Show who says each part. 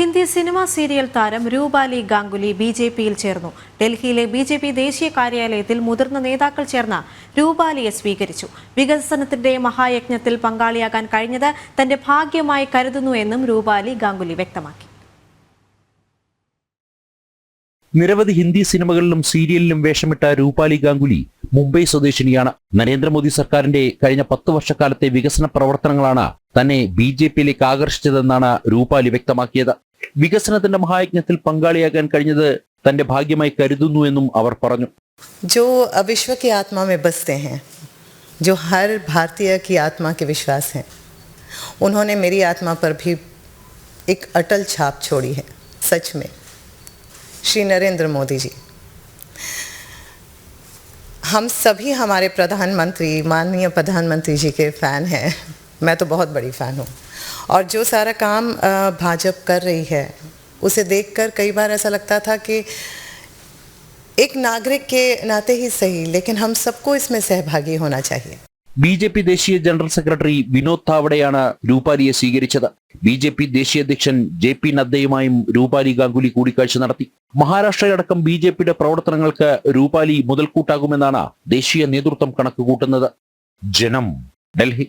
Speaker 1: Hindi cinema serial താരം Rupali Ganguly B J പിയിൽ ചേർന്നു ഡൽഹിയിലെ ബി ജെ പി ദേശീയ കാര്യാലയത്തിൽ മുതിർന്ന നേതാക്കൾ ചേർന്ന രൂപാലിയെ സ്വീകരിച്ചു വികസനത്തിന്റെ മഹായജ്ഞത്തിൽ പങ്കാളിയാകാൻ കഴിഞ്ഞത് തന്റെ ഭാഗ്യമായി കരുതുന്നു എന്നും രൂപാലി ഗാംഗുലി വ്യക്തമാക്കി
Speaker 2: നിരവധി ഹിന്ദി സിനിമകളിലും സീരിയലിലും വേഷമിട്ട രൂപാലി ഗാംഗുലി ಮುಂಬೈ ಸೋದೇಶನಿಯಾನ ನರೇಂದ್ರ ಮೋದಿ ಸರ್ಕಾರದ ಕಳೆದ 10 ವರ್ಷ ಕಾಲದ ਵਿਕਾਸನ ಪ್ರವರ್ತನೆಗಳನ್ನ ತನ್ನಿ ಬಿಜೆಪಿ ಲಿಕ ಆಕರ್ಷಿಸಿದದಣ್ಣಾ ರೂಪಾಲಿ ವ್ಯಕ್ತಮಾಕಿಯೇದ. ವಿಕಸನದಂತಹ ಮಹಾಯಜ್ಞತில் ಪಂಗಾಲಿಯಾಗನ್ ಕಣಿದೆ ತನ್ನ ಭಾഗ്യಮೈ ಕರುದನ್ನು ಎನ್ನುವ ಅವರ್
Speaker 3: ಪರಣು. ಜೋ ಅವಿಶ್ವ ಕಿ ಆತ್ಮಾ ಮೇ ಬಸತೆ ಹೈ. ಜೋ ಹರ್ ಭಾರತೀಯ ಕಿ ಆತ್ಮಾ ಕೆ ವಿಶ್ವಾಸ್ ಹೈ. ಉನೋನೆ ಮೇರಿ ಆತ್ಮಾ ಪರ್ ಭಿ ಏಕ್ ಅಟಲ್ ಚಾಪ್ ಚೋಡಿ ಹೈ. ಸಚ್ ಮೇ. ಶ್ರೀ ನರೇಂದ್ರ ಮೋದಿಜಿ हम सभी हमारे प्रधानमंत्री माननीय प्रधानमंत्री जी के फ़ैन हैं मैं तो बहुत बड़ी फ़ैन हूँ और जो सारा काम भाजपा कर रही है उसे देखकर कई बार ऐसा लगता था कि एक नागरिक के नाते ही सही लेकिन हम सबको इसमें सहभागी होना चाहिए
Speaker 2: ബി ജെ പി ദേശീയ ജനറൽ സെക്രട്ടറി വിനോദ് താവടെയാണ് രൂപാലിയെ സ്വീകരിച്ചത് ബി ജെ പി ദേശീയ അധ്യക്ഷൻ ജെ പി നദ്ദയുമായും രൂപാലി ഗാംഗുലി കൂടിക്കാഴ്ച നടത്തി മഹാരാഷ്ട്രയടക്കം ബി ജെ പിയുടെ പ്രവർത്തനങ്ങൾക്ക് രൂപാലി മുതൽക്കൂട്ടാകുമെന്നാണ് ദേശീയ നേതൃത്വം കണക്കുകൂട്ടുന്നത് ജനം ഡൽഹി